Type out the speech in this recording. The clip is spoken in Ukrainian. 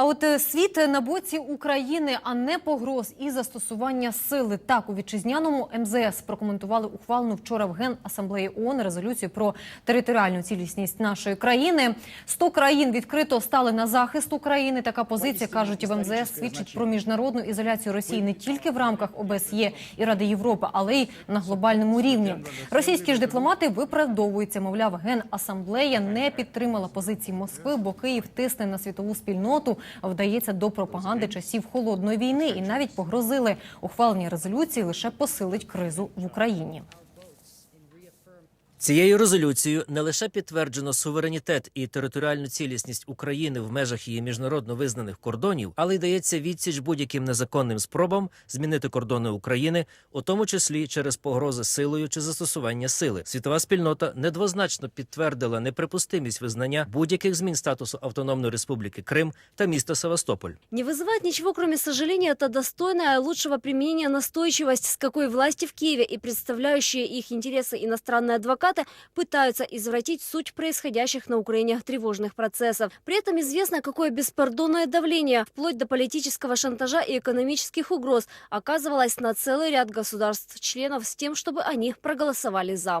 А от е, світ на боці України, а не погроз і застосування сили. Так у вітчизняному МЗС прокоментували ухвалену вчора в Генасамблеї ООН резолюцію про територіальну цілісність нашої країни. 100 країн відкрито стали на захист України. Така позиція кажуть в МЗС свідчить про міжнародну ізоляцію Росії не тільки в рамках ОБСЄ і Ради Європи, але й на глобальному рівні. Російські ж дипломати виправдовуються. Мовляв, Генасамблея не підтримала позиції Москви, бо Київ тисне на світову спільноту, вдається до пропаганди часів холодної війни і навіть погрозили ухвалення резолюції лише посилить кризу в Україні. Цією резолюцією не лише підтверджено суверенітет і територіальну цілісність України в межах її міжнародно визнаних кордонів, але й дається відсіч будь-яким незаконним спробам змінити кордони України, у тому числі через погрози силою чи застосування сили. Світова спільнота недвозначно підтвердила неприпустимість визнання будь-яких змін статусу Автономної Республіки Крим та міста Севастополь. Не вызывает ничего, кроме сожаления, это достойная лучшего применения настойчивость, с какой власти в Киеве и представляющие их интересы иностранные адвокаты Пытаются извратить суть происходящих на Украине тревожных процессов. При этом известно, какое беспардонное давление, вплоть до политического шантажа и экономических угроз, оказывалось на целый ряд государств-членов с тем, чтобы они проголосовали «за».